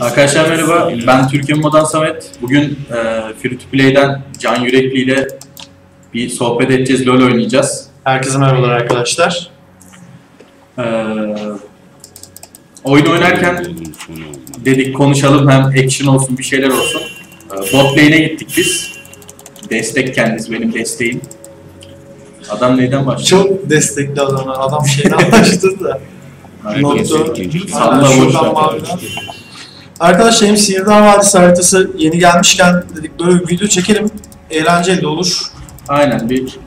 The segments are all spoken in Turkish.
Arkadaşlar merhaba, ben Türkiye Modan Samet. Bugün e, Free to Play'den Can Yürekli ile bir sohbet edeceğiz, LoL oynayacağız. Herkese merhabalar arkadaşlar. E, oyun oynarken dedik konuşalım hem action olsun bir şeyler olsun. E, bot lane'e gittik biz. Destek kendisi, benim desteğim. Adam neyden başladı? Çok destekli adam. Adam şeyden başladı da. Nokta. Salla Şuradan ver. maviden. Arkadaşlar hem Sihirdar Vadisi haritası yeni gelmişken dedik böyle bir video çekelim. Eğlenceli de olur. Aynen bir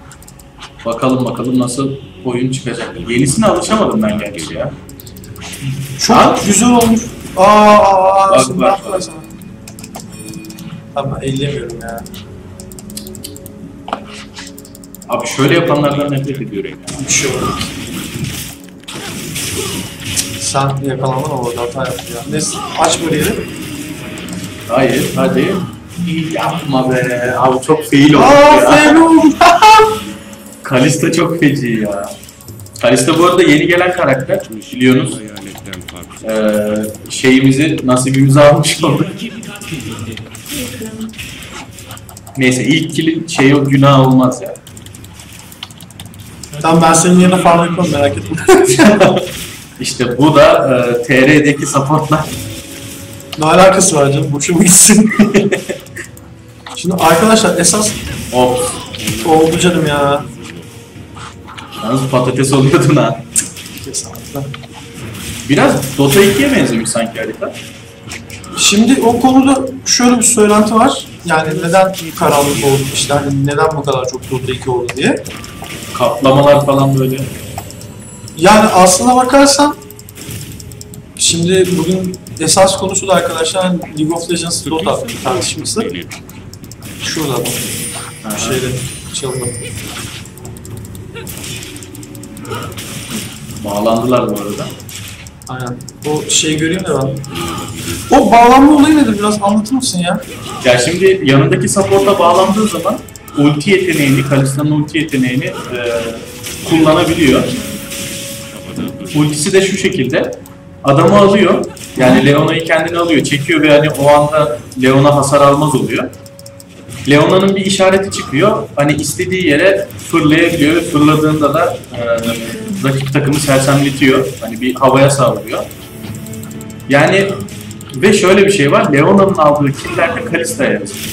bakalım bakalım nasıl oyun çıkacak. Yenisine alışamadım ben gerçi ya. Çok Ha? güzel olmuş. Aa, aa. Bak, şimdi bak, yapacağız? Tamam ellemiyorum ya. Abi şöyle yapanlardan nefret ediyorum ya. Bir şey oldu. Sen yakalandın orada hata yaptın ya. Neyse aç böyle yeri. Hayır, hadi. Yapma be. Abi çok fail oldu Aa ya. fail oldu. Kalista çok feci ya. Kalista bu arada yeni gelen karakter. Biliyorsunuz. Ee, şeyimizi, nasibimizi almış olduk. Neyse ilk kilin şey o günah olmaz ya. Tamam ben senin yerine farm yapmam merak etme. İşte bu da e, TR'deki supportlar. ne alakası var canım boşuma gitsin. Şimdi arkadaşlar esas Ops. oldu canım ya. Yalnız patates oluyordun ha. Kesinlikle. Biraz Dota 2'ye benzemiş sanki harita. Şimdi o konuda şöyle bir söylenti var. Yani neden karanlık oldu işte hani neden bu kadar çok Dota 2 oldu diye. Kaplamalar falan böyle. Yani aslına bakarsan şimdi bugün esas konusu da arkadaşlar League of Legends Dota tartışması. Şurada. Ha, Şeyde çaldı. Bağlandılar bu arada. Aynen. O şey göreyim de ben. O bağlanma olayı nedir? Biraz anlatır mısın ya? Ya şimdi yanındaki support'a bağlandığı zaman ulti yeteneğini, Kalista'nın ulti yeteneğini e, kullanabiliyor. Ultisi de şu şekilde. Adamı alıyor. Yani Leona'yı kendine alıyor. Çekiyor ve hani o anda Leona hasar almaz oluyor. Leona'nın bir işareti çıkıyor. Hani istediği yere fırlayabiliyor fırladığında da e, rakip takımı sersemletiyor. Hani bir havaya savruluyor. Yani ve şöyle bir şey var. Leona'nın aldığı killerde Kalista'ya yazıyor.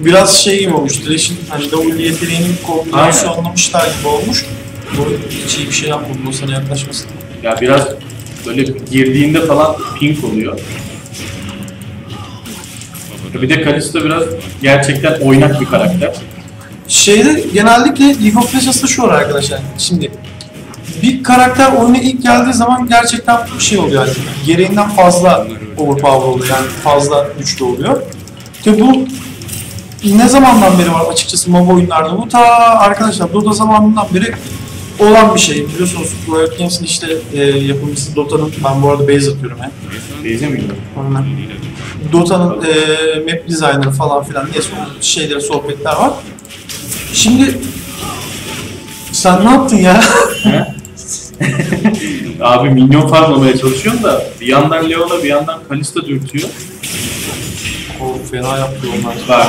Biraz şey gibi olmuş. Thresh'in hani W yeteneğinin kombinasyonlamışlar gibi olmuş. Bu hiç iyi bir şey yapmadı. O sana yaklaşmasın. Ya biraz böyle girdiğinde falan pink oluyor. Bir de Kalista biraz gerçekten oynak bir karakter. Şeyde genellikle League of Legends'da şu var arkadaşlar. Şimdi bir karakter oyuna ilk geldiği zaman gerçekten bir şey oluyor yani. Gereğinden fazla overpower oluyor yani fazla güçlü oluyor. Tabi bu ne zamandan beri var açıkçası MOBA oyunlarda bu ta arkadaşlar Dota zamanından beri olan bir şey. Biliyorsunuz Riot Games'in işte e, yapımcısı Dota'nın ben bu arada base atıyorum ya. Teyze mi gidiyor? Aynen. Dota'nın e, map designer'ı falan filan o şeyleri sohbetler var. Şimdi sen ne yaptın ya? Abi minyon farmlamaya çalışıyorum da bir yandan Leona bir yandan Kalista dürtüyor. o fena yaptı onlar. Bak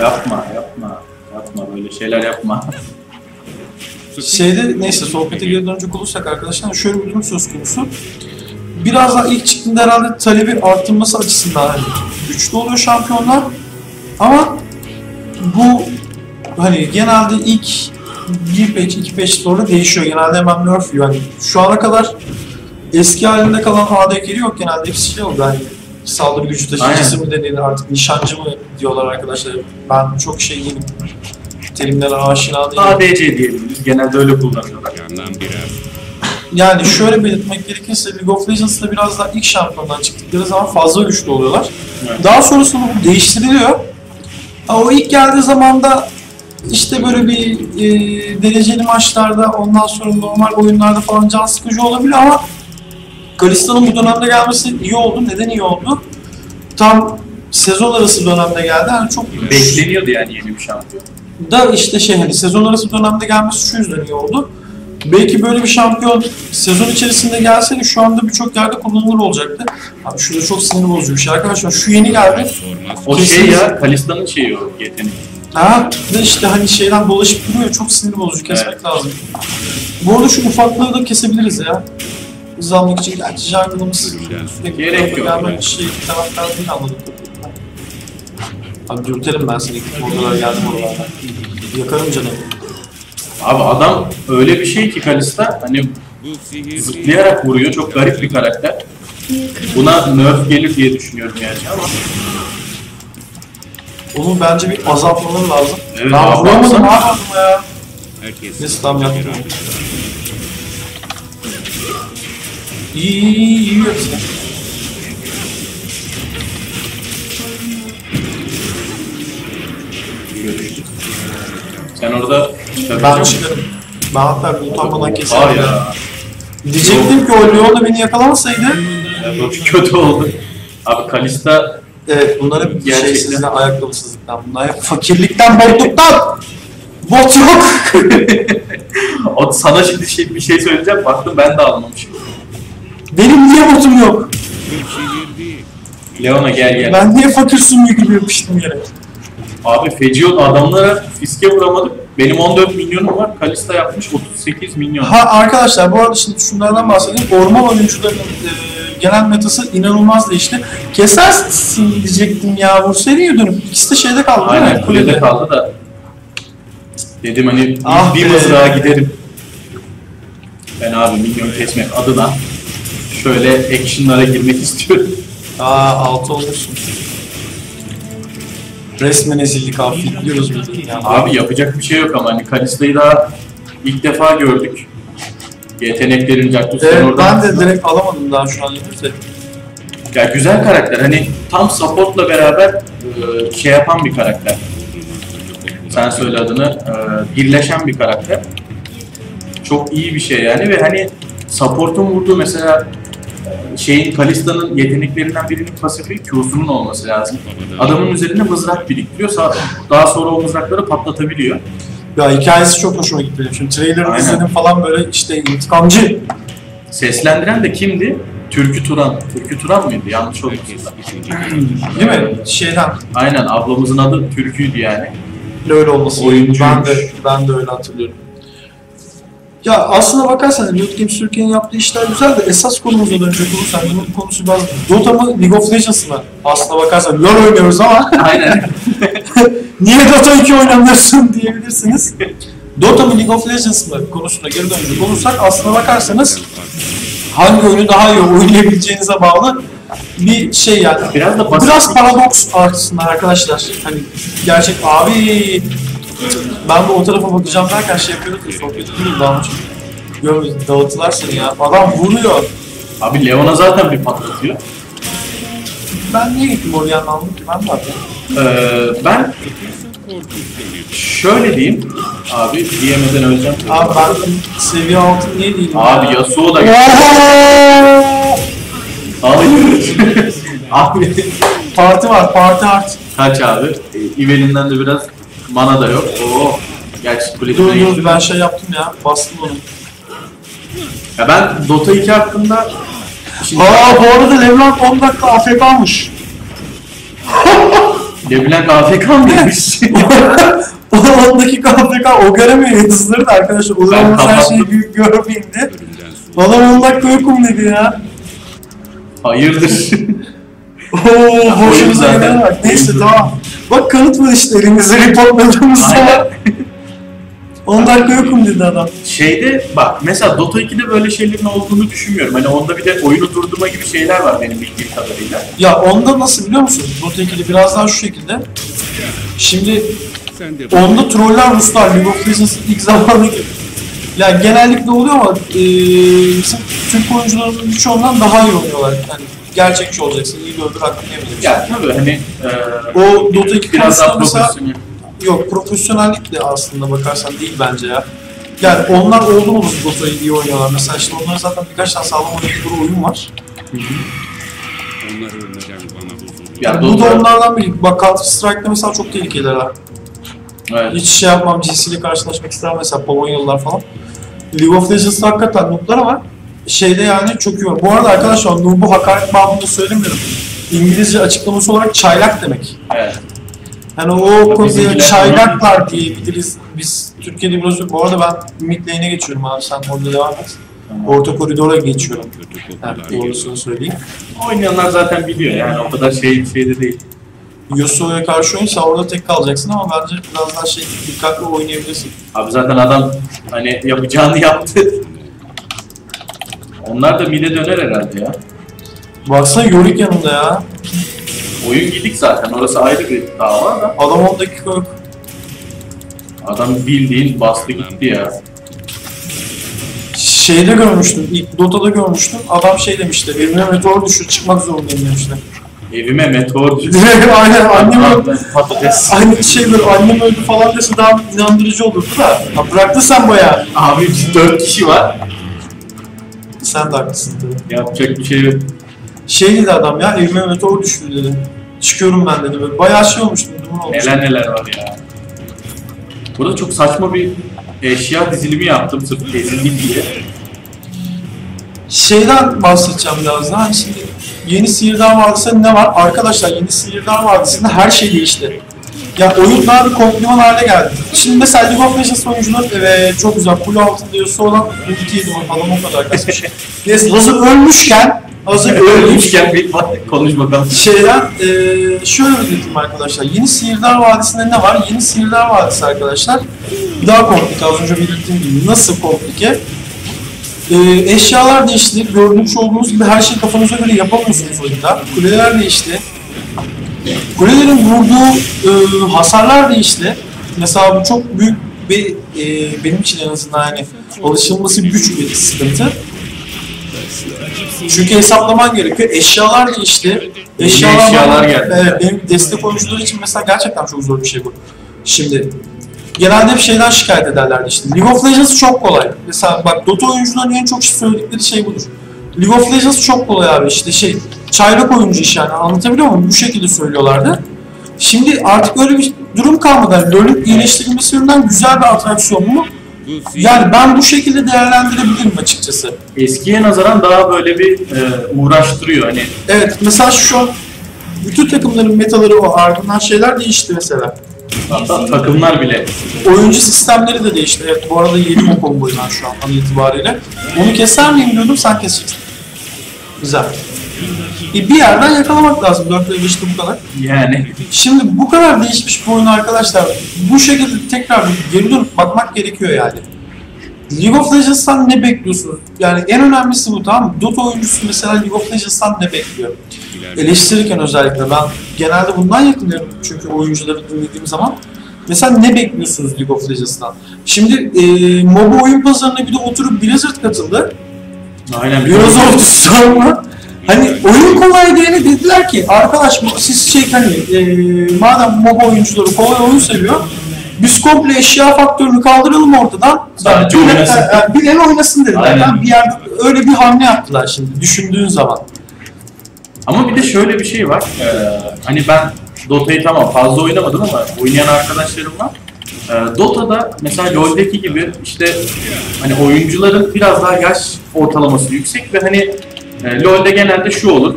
yapma yapma yapma böyle şeyler yapma. Şeyde neyse sohbete geri dönecek olursak arkadaşlar şöyle bir durum söz konusu. Biraz daha ilk çıktığında herhalde talebi arttırması açısından hani güçlü oluyor şampiyonlar. Ama bu hani genelde ilk bir patch, iki patch sonra değişiyor. Genelde hemen nerf yiyor. Hani şu ana kadar eski halinde kalan AD carry yok genelde hepsi şey oldu hani saldırı gücü taşıyıcısı mı denir artık nişancı mı diyorlar arkadaşlar. Ben çok şey değilim. Terimlere aşina değilim. ADC diyebiliriz. Genelde öyle kullanıyorlar. Yandan birer. Yani şöyle belirtmek gerekirse League of Legends'da biraz daha ilk şampiyondan çıktıkları zaman fazla güçlü oluyorlar. Evet. Daha sonrasında bu değiştiriliyor. Ama o ilk geldiği zaman da işte böyle bir e, dereceli maçlarda ondan sonra normal oyunlarda falan can sıkıcı olabilir ama Kalista'nın bu dönemde gelmesi iyi oldu. Neden iyi oldu? Tam sezon arası dönemde geldi. Yani çok Bekleniyordu yani yeni bir şampiyon. Da işte şey hani sezon arası dönemde gelmesi şu yüzden iyi oldu. Belki böyle bir şampiyon sezon içerisinde gelseydi şu anda birçok yerde kullanılır olacaktı. Abi şurada çok sinir bozucu bir şey arkadaşlar. Şu yeni geldi. O şey ya, Kalista'nın şeyi o yetenek. Ha ve işte hani şeyden dolaşıp duruyor çok sinir bozucu kesmek Evet. lazım. Bu arada şu ufaklığı da kesebiliriz ya. Hızlı almak için gerçi pek Gerek yok gelmek şey taraftar değil anladım. Abi dürterim ben seni oralara geldim oralardan. Yakarım canım. Abi adam öyle bir şey ki Kalista hani zıplayarak vuruyor. Çok garip bir karakter. Buna nerf gelir diye düşünüyorum gerçi ama. Onu bence bir azaltmaları lazım. Evet, ben abi, vuramadım ne yapalım ya. Herkes Neyse tam yaptım. İyi iyi iyi iyi. Sen orada Ben çıkarım. Ben hatta bir utanmadan Var ya. Diyecektim ki o Leon da beni yakalamasaydı. ya bu kötü oldu. Abi Kalista Evet bunlar hep Gerçekten. ayakkabısızlıktan, bunlar hep fakirlikten, botluktan. Bot yok. o sana şimdi şey, bir şey söyleyeceğim. Baktım ben de almamışım. Benim niye botum yok? Leona gel gel. Ben niye fakir sümüğü gibi yapıştım yere? Abi feci oldu. Adamlara fiske vuramadık. Benim 14 milyonum var. Kalista yapmış 38 milyon. Ha arkadaşlar bu arada şimdi şunlardan bahsedeyim. Orman oyuncularının e, genel metası inanılmaz değişti. Kesersin diyecektim ya ya dönüp. İkisi de şeyde kaldı değil Aynen mi? kulede kaldı da. Dedim hani bir- Ah bir mızrağa giderim. Ben abi milyon kesmek adına şöyle action'lara girmek istiyorum. Aa altı olmuşsun. Resmen ezildik abi. Fitliyoruz biz. Ya. Abi yapacak bir şey yok ama hani Kalista'yı daha ilk defa gördük. Yeteneklerin Jacques'ten Evet, oradan. ben de direkt alamadım daha şu an de. Ya güzel karakter. Hani tam support'la beraber e, şey yapan bir karakter. Sen söyle adını. e, birleşen bir karakter. Çok iyi bir şey yani ve hani support'un vurduğu mesela şeyin Kalista'nın yeteneklerinden birinin pasifi Q'sunun olması lazım. Adamın üzerine mızrak biriktiriyor. Daha sonra o mızrakları patlatabiliyor. Ya hikayesi çok hoşuma gitti benim. Şimdi trailerını izledim falan böyle işte intikamcı. Seslendiren de kimdi? Türkü Turan. Türkü Turan mıydı? Yanlış olmasın. Değil mi? Şeyden. Aynen ablamızın adı Türkü'ydü yani. Öyle olması. Oyuncuymuş. Ben de, ben de öyle hatırlıyorum. Ya aslına bakarsanız Riot Games Türkiye'nin yaptığı işler güzel de esas konumuza dönecek olursak bunun konusu biraz Dota mı League of Legends mı? Aslına bakarsan LoL oynuyoruz ama Aynen. niye Dota 2 oynamıyorsun diyebilirsiniz. Dota mı League of Legends mı konusuna geri dönecek olursak aslına bakarsanız hangi oyunu daha iyi oynayabileceğinize bağlı bir şey yani. Biraz da basit. Biraz paradoks aslında arkadaşlar. Hani gerçek abi ben de o tarafa bakacağım derken şey yapıyorduk ya sohbet ediyoruz daha. Görmedim dağıttılar seni ya. Adam vuruyor. Abi Leona zaten bir patlatıyor. Ben niye gittim oraya anlamadım ki ben de yapıyorum. Ee, ben şöyle diyeyim. Abi diyemeden öleceğim. Abi ben seviye altı niye değilim Abi ya? Yasuo da Hayır. abi Parti var, parti art. kaç abi? Ee, Ivel'inden de biraz mana da yok. Oo. Gerçi Dur kulübüne dur ben şey yaptım ya, bastım onu. Ya ben Dota 2 hakkında Şimdi Aa bu arada Leblanc 10 dakika AFK almış. Leblanc AFK mıymış? 10 dakika AFK o göremiyor yıldızları da arkadaşlar. O zaman her kapattım. şeyi gö- görmeyeyim. Adam 10 dakika yokum dedi ya. Hayırdır? Oo boşumuza zaten. gelen bak. Neyse tamam. Bak kanıt var işte elimizde reportladığımız zaman. 10 dakika yokum dedi adam. Şeyde bak mesela Dota 2'de böyle şeylerin olduğunu düşünmüyorum. Hani onda bir de oyunu durdurma gibi şeyler var benim bildiğim kadarıyla. Ya onda nasıl biliyor musun? Dota 2'de biraz daha şu şekilde. Şimdi onda troller Ruslar League of Legends'ın ilk zamanı gibi. Ya genellikle oluyor ama e, bizim Türk oyuncularının birçoğundan daha iyi oynuyorlar. Yani gerçekçi olacaksın, iyi bir öbür hakkını yemeyeceksin. Ya tabii hani e, O Dota 2 biraz daha profesyonel. yok profesyonellik de aslında bakarsan değil bence ya. Yani onlar oldu mu Dota'yı iyi oynuyorlar. Mesela işte onların zaten birkaç tane sağlam oynadıkları oyun var. onlar ölmeden bana huzur. Ya bu da onlardan biri. Bak Counter Strike'da mesela çok tehlikeliler ha. Evet. Hiç şey yapmam, GC ile karşılaşmak istemem mesela Polonyalılar falan. League of Legends'ta hakikaten noob'lar ama şeyde yani çok iyi var. Bu arada arkadaşlar noob'u hakaret babında söylemiyorum. İngilizce açıklaması olarak çaylak demek. Evet. Hani o bizimkiler- çaylaklar diyebiliriz. Biz Türkiye'de biraz bu arada ben mid lane'e geçiyorum abi sen orada devam et. Orta koridora geçiyorum. Yani doğrusunu söyleyeyim. Oynayanlar zaten biliyor yani o kadar şey şeyde değil. Yasuo'ya karşı oyunsa orada tek kalacaksın ama bence biraz daha şey dikkatli oynayabilirsin. Abi zaten adam hani yapacağını yaptı. Onlar da mide döner herhalde ya. Baksana Yorick yanında ya. Oyun gidik zaten orası ayrı bir dava da. Adam 10 dakika yok. Adam bildiğin bastı gitti ya. Şeyde görmüştüm, ilk Dota'da görmüştüm. Adam şey demişti, evime meteor düşür çıkmak zorundayım demişti. Evime meteor. Direkt aynen annem öldü. Patates. Aynı şey böyle annem öldü falan dese daha inandırıcı olurdu da. Ha, bıraktı sen bayağı. Abi biz dört kişi var. Sen de haklısın tabii. Yapacak bir şey yok. Şey dedi adam ya evime meteor düştü dedi. Çıkıyorum ben dedi böyle. Bayağı şey olmuştu. Neler neler var ya. Burada çok saçma bir eşya dizilimi yaptım sırf ezildik diye. Şeyden bahsedeceğim biraz daha. Şimdi yeni Sihirdar Vadisi'nde ne var? Arkadaşlar yeni Sihirdar Vadisi'nde her şey değişti. Ya oyun daha bir kompliman hale geldi. Şimdi mesela League of Legends oyuncuları evet çok güzel kule altında Yasuo olan ulti yedim adam o kadar kasmış. Neyse hazır ölmüşken hazır ölmüşken bir konuş bakalım. şeyden eee şöyle özetleyeyim arkadaşlar. Yeni Sihirdar Vadisi'nde ne var? Yeni Sihirdar Vadisi arkadaşlar daha komplike az önce belirttiğim gibi. Nasıl komplike? Eee eşyalar değişti. Görmüş olduğunuz gibi her şeyi kafanıza göre yapamıyorsunuz oyunda. Kuleler değişti. Kulelerin vurduğu eee, hasarlar değişti. Mesela bu çok büyük bir eee, benim için en azından yani alışılması güç bir sıkıntı. Çünkü hesaplaman gerekiyor. Eşyalar değişti. Eşyalar, eşyalar geldi. Evet, benim destek oyuncuları için mesela gerçekten çok zor bir şey bu. Şimdi genelde bir şeyden şikayet ederlerdi işte. League of Legends çok kolay. Mesela bak Dota oyuncuların en çok söyledikleri şey budur. League of Legends çok kolay abi işte şey çaylak oyuncu iş yani anlatabiliyor muyum? Bu şekilde söylüyorlardı. Şimdi artık öyle bir durum kalmadı. Yani LoL'ün iyileştirilmesi yönünden güzel bir atraksiyon mu? Yani ben bu şekilde değerlendirebilirim açıkçası. Eskiye nazaran daha böyle bir e, uğraştırıyor hani. Evet mesela şu an bütün takımların metaları o ardından şeyler değişti mesela. Hatta takımlar bile. Oyuncu sistemleri de değişti. Evet bu arada yedim o komboyu ben şu an an itibariyle. Onu keser miyim diyordum sen keseceksin. Güzel. E, bir yerden yakalamak lazım. 4 ve 5'te bu kadar. Yani Şimdi bu kadar değişmiş bir oyun arkadaşlar. Bu şekilde tekrar geri dönüp bakmak gerekiyor yani. League of Legends'tan ne bekliyorsunuz? Yani en önemlisi bu tamam mı? Dota oyuncusu mesela League of Legends'tan ne bekliyor? eleştirirken özellikle ben genelde bundan yakınıyorum çünkü oyuncuları dinlediğim zaman. Mesela ne bekliyorsunuz League of Legends'tan? Şimdi e, MOBA oyun pazarına bir de oturup Blizzard katıldı. Aynen bir Heroes of the Storm'a. Hani oyun kolay diyene dediler ki arkadaş siz şey hani e, madem MOBA oyuncuları kolay oyun seviyor biz komple eşya faktörünü kaldıralım ortadan. Sadece bilen, oynasın. e, bilen oynasın dediler. Aynen. Yani bir yerde öyle bir hamle yaptılar şimdi düşündüğün zaman. Ama bir de şöyle bir şey var. Ee, hani ben Dota'yı tamam fazla oynamadım ama oynayan arkadaşlarım var. Ee, Dota'da mesela LoL'deki gibi işte hani oyuncuların biraz daha yaş ortalaması yüksek ve hani e, LoL'de genelde şu olur.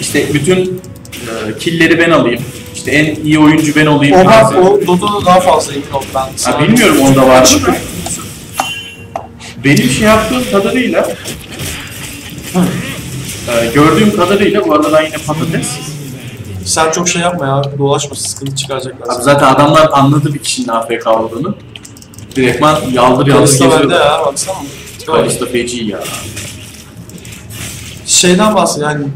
İşte bütün e, killleri ben alayım. İşte en iyi oyuncu ben olayım. O tarzı. o Dota'da daha fazla emin oldum ben. sana. bilmiyorum onda var mı? Benim şey yaptığım kadarıyla e, gördüğüm kadarıyla bu arada ben yine patates. Sen çok şey yapma ya. Dolaşma sıkıntı çıkaracaklar. Abi zaten adamlar anladı bir kişinin AFK olduğunu. Direktman yaldır yaldır Kalista bende ya baksana. Kalista feci ya. Şeyden bahsediyor yani